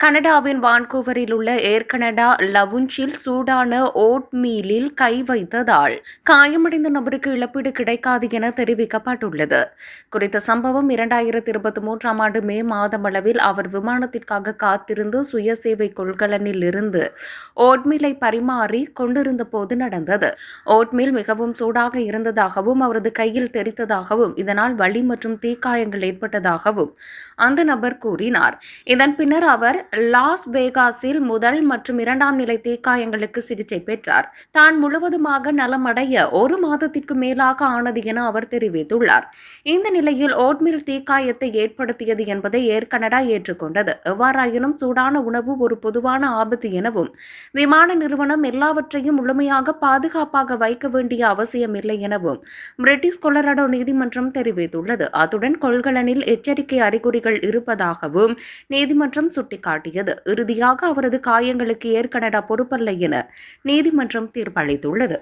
கனடாவின் வான்கூவரில் உள்ள ஏர் கனடா லவுஞ்சில் சூடான ஓட்மீலில் கை வைத்ததால் காயமடைந்த நபருக்கு இழப்பீடு கிடைக்காது என தெரிவிக்கப்பட்டுள்ளது. குறித்த சம்பவம் இரண்டாயிரத்தி இருபத்தி மூன்றாம் ஆண்டு மே மாதம் அளவில் அவர் விமானத்திற்காக காத்திருந்து சுயசேவை கொள்கலனில் இருந்து ஓட்மீலை பரிமாறி கொண்டிருந்த போது நடந்தது. ஓட்மீல் மிகவும் சூடாக இருந்ததாகவும் அவரது கையில் தெரித்ததாகவும் இதனால் வலி மற்றும் தீக்காயங்கள் ஏற்பட்டதாகவும் அந்த நபர் கூறினார். இதன் பின்னர் அவர் லாஸ் வேகாஸில் முதல் மற்றும் இரண்டாம் நிலை தீக்காயங்களுக்கு சிகிச்சை பெற்றார். தான் முழுவதுமாக நலமடைய ஒரு மாதத்திற்கு மேலாக ஆனது என அவர் தெரிவித்துள்ளார். இந்த நிலையில் ஓட்மில் தீக்காயத்தை ஏற்படுத்தியது என்பதை ஏர் கனடா ஏற்றுக்கொண்டது. எவ்வாறாயினும் சூடான உணவு ஒரு பொதுவான ஆபத்து எனவும் விமான நிறுவனம் எல்லாவற்றையும் முழுமையாக பாதுகாப்பாக வைக்க வேண்டிய அவசியமில்லை எனவும் பிரிட்டிஷ் கொலராடோ நீதிமன்றம் தெரிவித்துள்ளது. அத்துடன் கொள்கலனில் எச்சரிக்கை அறிகுறிகள் இருப்பதாகவும் நீதிமன்றம் சுட்டிக்காட்டியது இறுதியாக அவரது காயங்களுக்கு ஏர் கனடா பொறுப்பல்ல என நீதிமன்றம் தீர்ப்பளித்துள்ளது.